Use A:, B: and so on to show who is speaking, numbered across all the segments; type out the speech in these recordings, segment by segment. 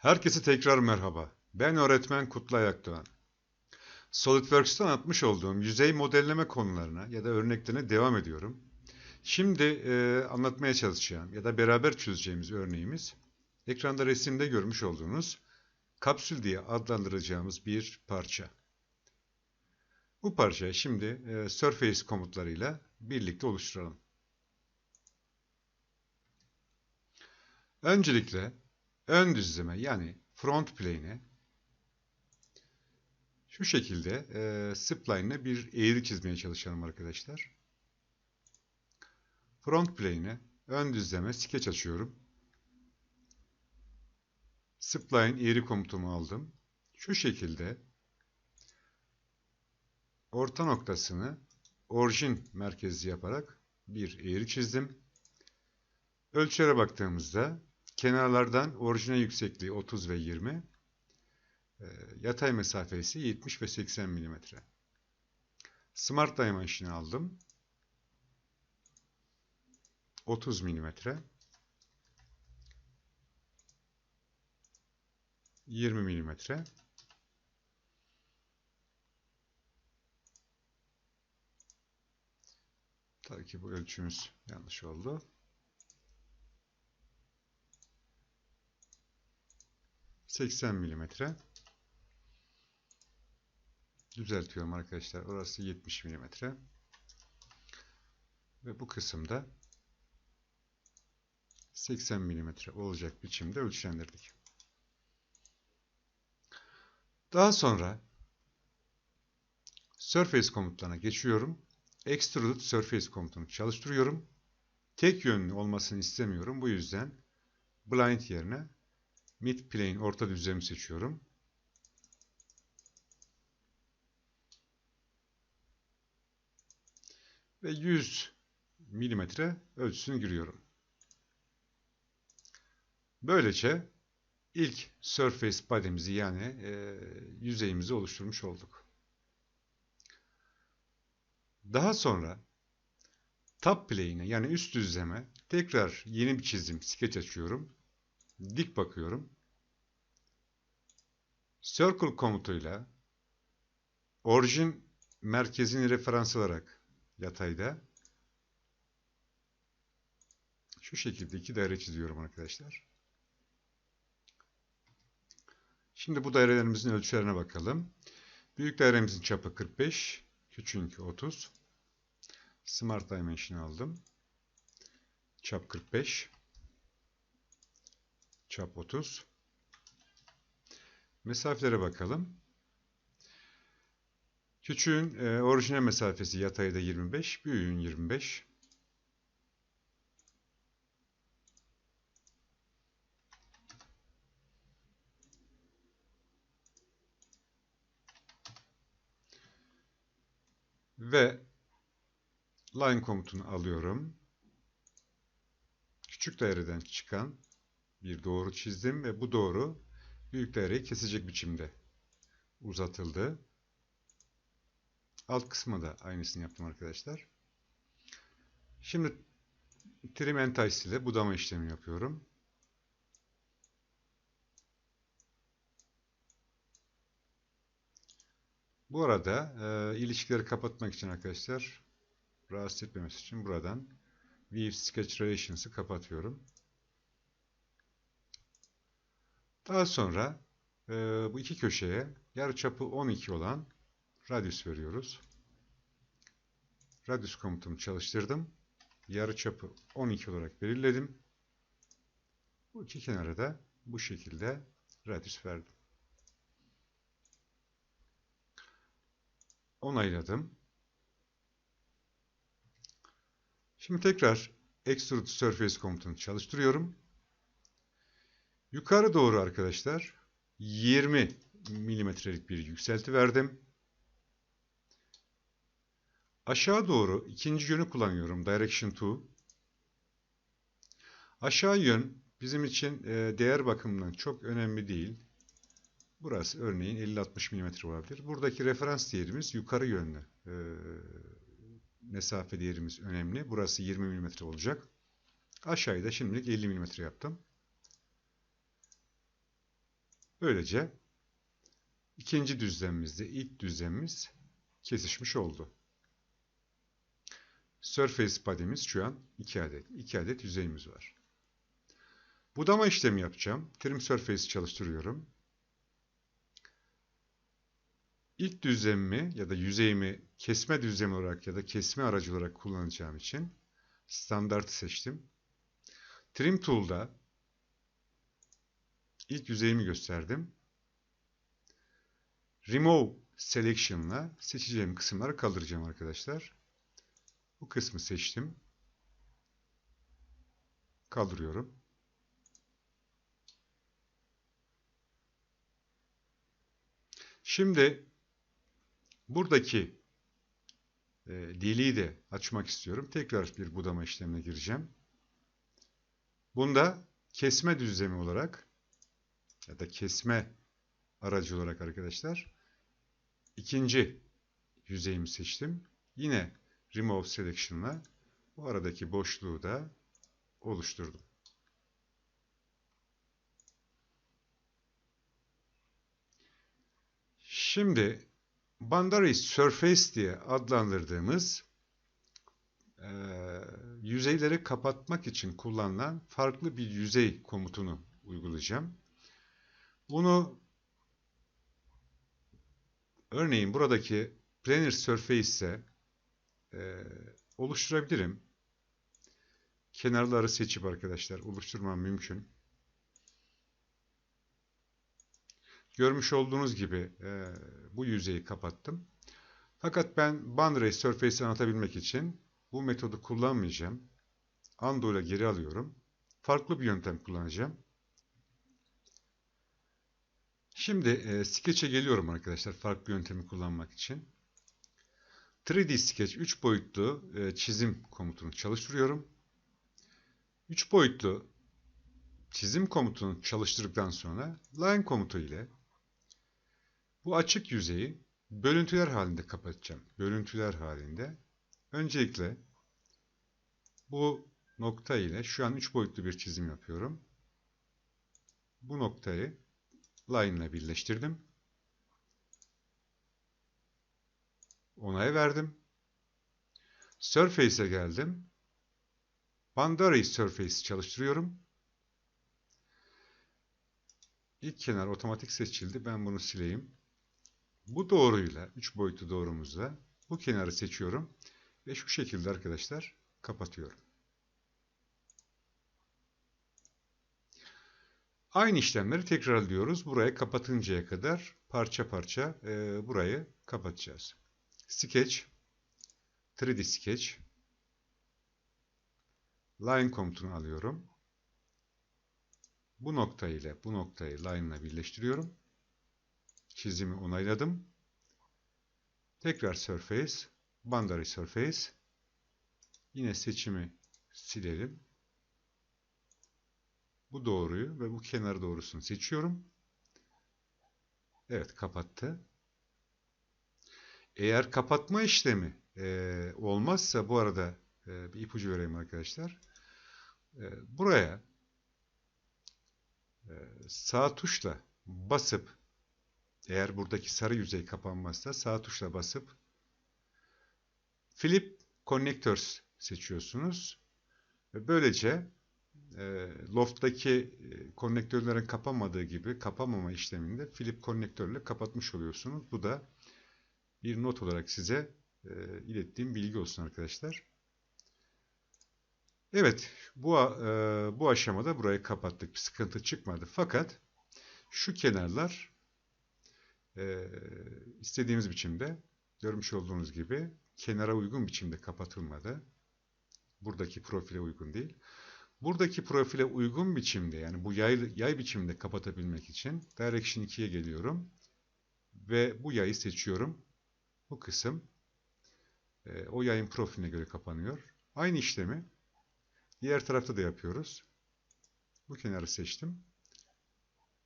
A: Herkese tekrar merhaba. Ben öğretmen Kutlay Akdoğan. SolidWorks'ta anlatmış olduğum yüzey modelleme konularına ya da örneklerine devam ediyorum. Şimdi e, anlatmaya çalışacağım ya da beraber çözeceğimiz örneğimiz ekranda resimde görmüş olduğunuz kapsül diye adlandıracağımız bir parça. Bu parçayı şimdi e, Surface komutlarıyla birlikte oluşturalım. Öncelikle ön düzleme yani front plane'e şu şekilde e, spline'le bir eğri çizmeye çalışalım arkadaşlar. Front plane'e ön düzleme skeç açıyorum. Spline eğri komutumu aldım. Şu şekilde orta noktasını orijin merkezli yaparak bir eğri çizdim. Ölçülere baktığımızda kenarlardan orijine yüksekliği 30 ve 20, e, yatay mesafesi 70 ve 80 mm. Smart Dimension'ı aldım. 30 mm. 20 mm. Tabii ki bu ölçümüz yanlış oldu. 80 milimetre. Düzeltiyorum arkadaşlar. Orası 70 milimetre. Ve bu kısımda 80 milimetre olacak biçimde ölçülendirdik. Daha sonra Surface komutlarına geçiyorum. Extrude Surface komutunu çalıştırıyorum. Tek yönlü olmasını istemiyorum. Bu yüzden blind yerine mid plane orta düzlemi seçiyorum. Ve 100 milimetre ölçüsünü giriyorum. Böylece ilk surface body'mizi yani e, yüzeyimizi oluşturmuş olduk. Daha sonra top plane'e yani üst düzleme tekrar yeni bir çizim skeç açıyorum dik bakıyorum. Circle komutuyla orijin merkezini referans alarak yatayda şu şekilde iki daire çiziyorum arkadaşlar. Şimdi bu dairelerimizin ölçülerine bakalım. Büyük dairemizin çapı 45, küçüğünki 30. Smart Dimension aldım. Çap 45. Çap 30. Mesafelere bakalım. Küçüğün e, orijinal mesafesi yatayda 25, büyüğün 25. Ve line komutunu alıyorum. Küçük daireden çıkan bir doğru çizdim ve bu doğru büyük daireyi kesecek biçimde uzatıldı. Alt kısma da aynısını yaptım arkadaşlar. Şimdi trim entice ile budama işlemi yapıyorum. Bu arada e, ilişkileri kapatmak için arkadaşlar rahatsız etmemesi için buradan Weave Sketch Relations'ı kapatıyorum. Daha sonra e, bu iki köşeye yarıçapı 12 olan radius veriyoruz. Radius komutumu çalıştırdım. Yarıçapı 12 olarak belirledim. Bu iki kenara da bu şekilde radius verdim. Onayladım. Şimdi tekrar Extrude Surface komutunu çalıştırıyorum. Yukarı doğru arkadaşlar 20 milimetrelik bir yükselti verdim. Aşağı doğru ikinci yönü kullanıyorum. Direction 2. Aşağı yön bizim için e, değer bakımından çok önemli değil. Burası örneğin 50-60 mm olabilir. Buradaki referans değerimiz yukarı yönlü. E, mesafe değerimiz önemli. Burası 20 mm olacak. Aşağıda şimdilik 50 mm yaptım. Böylece ikinci düzlemimizde ilk düzlemimiz kesişmiş oldu. Surface body'miz şu an 2 adet. 2 adet yüzeyimiz var. Budama işlemi yapacağım. Trim Surface çalıştırıyorum. İlk düzlemimi ya da yüzeyimi kesme düzlemi olarak ya da kesme aracı olarak kullanacağım için standartı seçtim. Trim Tool'da ilk yüzeyimi gösterdim. Remove Selection'la seçeceğim kısımları kaldıracağım arkadaşlar. Bu kısmı seçtim. Kaldırıyorum. Şimdi buradaki e, deliği de açmak istiyorum. Tekrar bir budama işlemine gireceğim. Bunda kesme düzlemi olarak ya da kesme aracı olarak arkadaşlar ikinci yüzeyimi seçtim. Yine Remove Selection'la bu aradaki boşluğu da oluşturdum. Şimdi Boundary Surface diye adlandırdığımız e, yüzeyleri kapatmak için kullanılan farklı bir yüzey komutunu uygulayacağım. Bunu örneğin buradaki Planar Surface'e e, oluşturabilirim. Kenarları seçip arkadaşlar oluşturmam mümkün. Görmüş olduğunuz gibi e, bu yüzeyi kapattım. Fakat ben Boundary Surface'i anlatabilmek için bu metodu kullanmayacağım. Undo ile geri alıyorum. Farklı bir yöntem kullanacağım. Şimdi e, Sketch'e geliyorum arkadaşlar farklı yöntemi kullanmak için. 3D Sketch 3 boyutlu e, çizim komutunu çalıştırıyorum. 3 boyutlu çizim komutunu çalıştırdıktan sonra line komutu ile bu açık yüzeyi bölüntüler halinde kapatacağım. Bölüntüler halinde. Öncelikle bu nokta ile şu an 3 boyutlu bir çizim yapıyorum. Bu noktayı line ile birleştirdim. Onay verdim. Surface'e geldim. Boundary Surface çalıştırıyorum. İlk kenar otomatik seçildi. Ben bunu sileyim. Bu doğruyla, 3 boyutlu doğrumuzla bu kenarı seçiyorum. Ve şu şekilde arkadaşlar kapatıyorum. Aynı işlemleri tekrarlıyoruz. Burayı kapatıncaya kadar parça parça e, burayı kapatacağız. Sketch, 3D Sketch, Line komutunu alıyorum. Bu nokta ile bu noktayı line ile birleştiriyorum. Çizimi onayladım. Tekrar Surface, Boundary Surface. Yine seçimi silelim. Bu doğruyu ve bu kenar doğrusunu seçiyorum. Evet kapattı. Eğer kapatma işlemi e, olmazsa bu arada e, bir ipucu vereyim arkadaşlar. E, buraya e, sağ tuşla basıp eğer buradaki sarı yüzey kapanmazsa sağ tuşla basıp Flip Connectors seçiyorsunuz. Ve böylece e, loft'taki konnektörlerin kapanmadığı gibi kapamama işleminde flip konnektörle kapatmış oluyorsunuz. Bu da bir not olarak size e, ilettiğim bilgi olsun arkadaşlar. Evet, bu e, bu aşamada burayı kapattık. Bir sıkıntı çıkmadı. Fakat şu kenarlar e, istediğimiz biçimde görmüş olduğunuz gibi kenara uygun biçimde kapatılmadı. Buradaki profile uygun değil. Buradaki profile uygun biçimde yani bu yay, yay biçimde kapatabilmek için Direction 2'ye geliyorum. Ve bu yayı seçiyorum. Bu kısım e, o yayın profiline göre kapanıyor. Aynı işlemi diğer tarafta da yapıyoruz. Bu kenarı seçtim.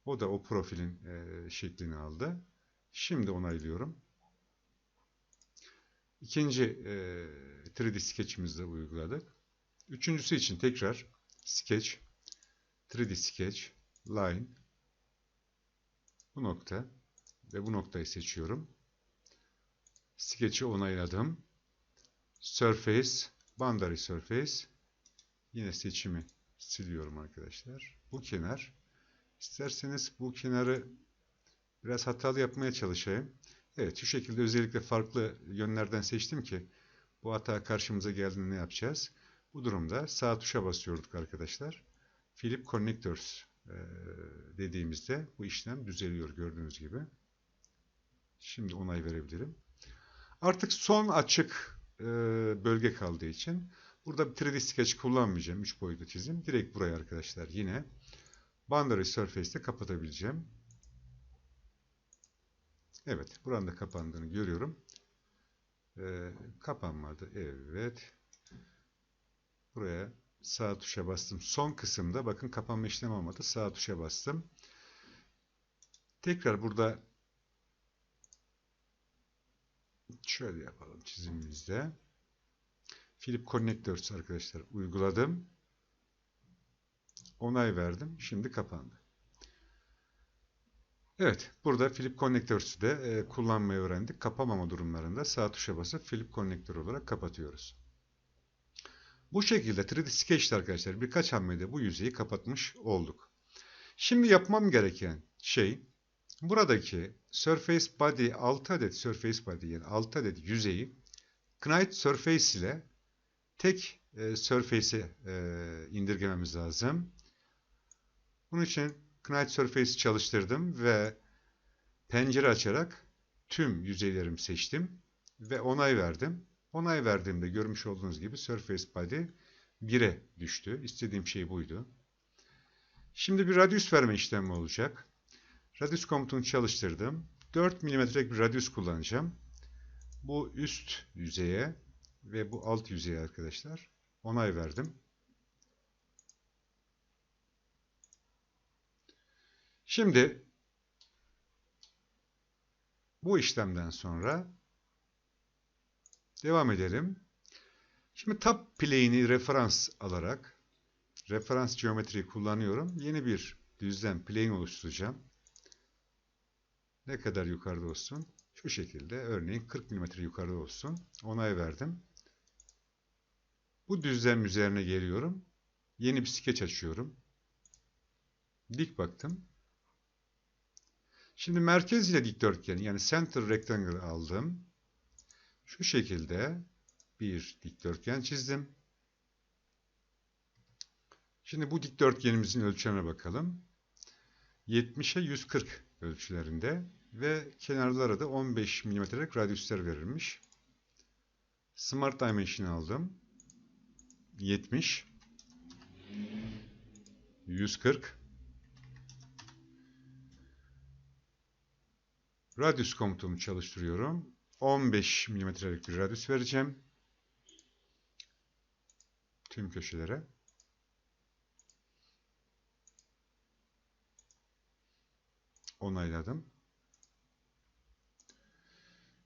A: O da o profilin e, şeklini aldı. Şimdi onaylıyorum. İkinci e, 3D sketch'imizde uyguladık. Üçüncüsü için tekrar Sketch, 3D Sketch, Line, Bu nokta ve bu noktayı seçiyorum. Sketch'i onayladım. Surface, Boundary Surface. Yine seçimi siliyorum arkadaşlar. Bu kenar. İsterseniz bu kenarı biraz hatalı yapmaya çalışayım. Evet şu şekilde özellikle farklı yönlerden seçtim ki bu hata karşımıza geldiğinde ne yapacağız? Bu durumda sağ tuşa basıyorduk arkadaşlar. Flip Connectors dediğimizde bu işlem düzeliyor gördüğünüz gibi. Şimdi onay verebilirim. Artık son açık bölge kaldığı için burada bir 3D Sketch kullanmayacağım. 3 boyutlu çizim. Direkt buraya arkadaşlar yine Boundary Surface'te kapatabileceğim. Evet. Buranın da kapandığını görüyorum. Ee, kapanmadı. Evet. Buraya sağ tuşa bastım. Son kısımda bakın kapanma işlemi olmadı. Sağ tuşa bastım. Tekrar burada şöyle yapalım çizimimizde. Flip Connectors arkadaşlar uyguladım. Onay verdim. Şimdi kapandı. Evet, burada Flip Connectors'ü de kullanmayı öğrendik. Kapamama durumlarında sağ tuşa basıp Flip Connector olarak kapatıyoruz. Bu şekilde 3D Sketch'te arkadaşlar birkaç hamlede bu yüzeyi kapatmış olduk. Şimdi yapmam gereken şey buradaki Surface Body 6 adet Surface Body yani 6 adet yüzeyi Knight Surface ile tek e, Surface'e e, indirgememiz lazım. Bunun için Knight Surface'i çalıştırdım ve pencere açarak tüm yüzeylerimi seçtim ve onay verdim. Onay verdiğimde görmüş olduğunuz gibi Surface Body 1'e düştü. İstediğim şey buydu. Şimdi bir radius verme işlemi olacak. Radius komutunu çalıştırdım. 4 mm'lik bir radius kullanacağım. Bu üst yüzeye ve bu alt yüzeye arkadaşlar onay verdim. Şimdi bu işlemden sonra devam edelim. Şimdi tab plane'i referans alarak referans geometriyi kullanıyorum. Yeni bir düzlem plane oluşturacağım. Ne kadar yukarıda olsun? Şu şekilde örneğin 40 mm yukarıda olsun. Onay verdim. Bu düzlem üzerine geliyorum. Yeni bir skeç açıyorum. Dik baktım. Şimdi merkez ile dikdörtgen yani center rectangle aldım. Şu şekilde bir dikdörtgen çizdim. Şimdi bu dikdörtgenimizin ölçülerine bakalım. 70'e 140 ölçülerinde ve kenarlara da 15 mm'lik radyüsler verilmiş. Smart Dimension aldım. 70 140 Radyus komutumu çalıştırıyorum. 15 mm'lik bir radyus vereceğim. Tüm köşelere. Onayladım.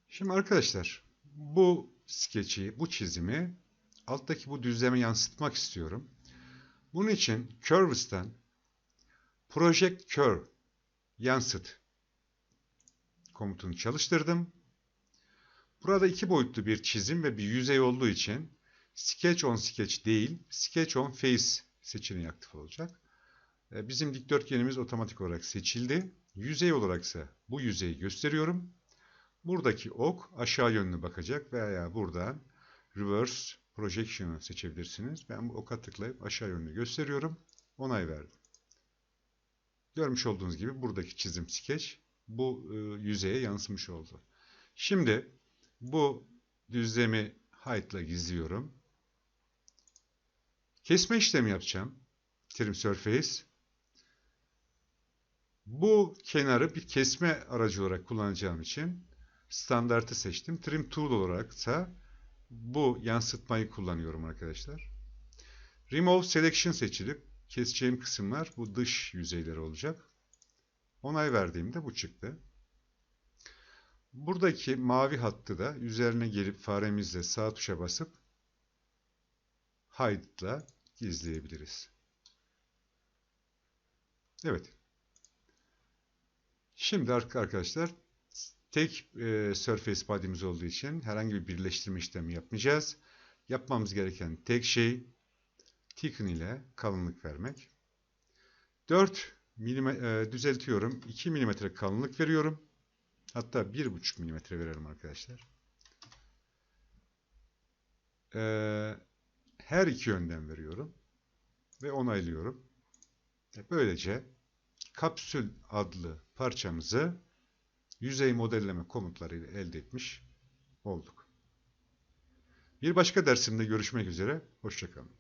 A: Şimdi arkadaşlar bu skeçi, bu çizimi alttaki bu düzleme yansıtmak istiyorum. Bunun için Curves'ten Project Curve yansıt komutunu çalıştırdım. Burada iki boyutlu bir çizim ve bir yüzey olduğu için Sketch on Sketch değil, Sketch on Face seçeneği aktif olacak. E, bizim dikdörtgenimiz otomatik olarak seçildi. Yüzey olarak ise bu yüzeyi gösteriyorum. Buradaki ok aşağı yönlü bakacak veya buradan Reverse Projection'ı seçebilirsiniz. Ben bu oka tıklayıp aşağı yönlü gösteriyorum. Onay verdim. Görmüş olduğunuz gibi buradaki çizim sketch bu e, yüzeye yansımış oldu. Şimdi bu düzlemi height ile gizliyorum. Kesme işlemi yapacağım. Trim Surface. Bu kenarı bir kesme aracı olarak kullanacağım için standartı seçtim. Trim Tool olarak ise bu yansıtmayı kullanıyorum arkadaşlar. Remove Selection seçilip keseceğim kısımlar bu dış yüzeyleri olacak. Onay verdiğimde bu çıktı. Buradaki mavi hattı da üzerine gelip faremizle sağ tuşa basıp Hide ile gizleyebiliriz. Evet. Şimdi ar- arkadaşlar tek e, surface body'miz olduğu için herhangi bir birleştirme işlemi yapmayacağız. Yapmamız gereken tek şey thicken ile kalınlık vermek. 4 milime, e, düzeltiyorum. 2 milimetre kalınlık veriyorum. Hatta 1,5 milimetre verelim arkadaşlar. E, her iki yönden veriyorum. Ve onaylıyorum. E, Böylece kapsül adlı parçamızı yüzey modelleme komutlarıyla elde etmiş olduk. Bir başka dersimde görüşmek üzere. Hoşçakalın.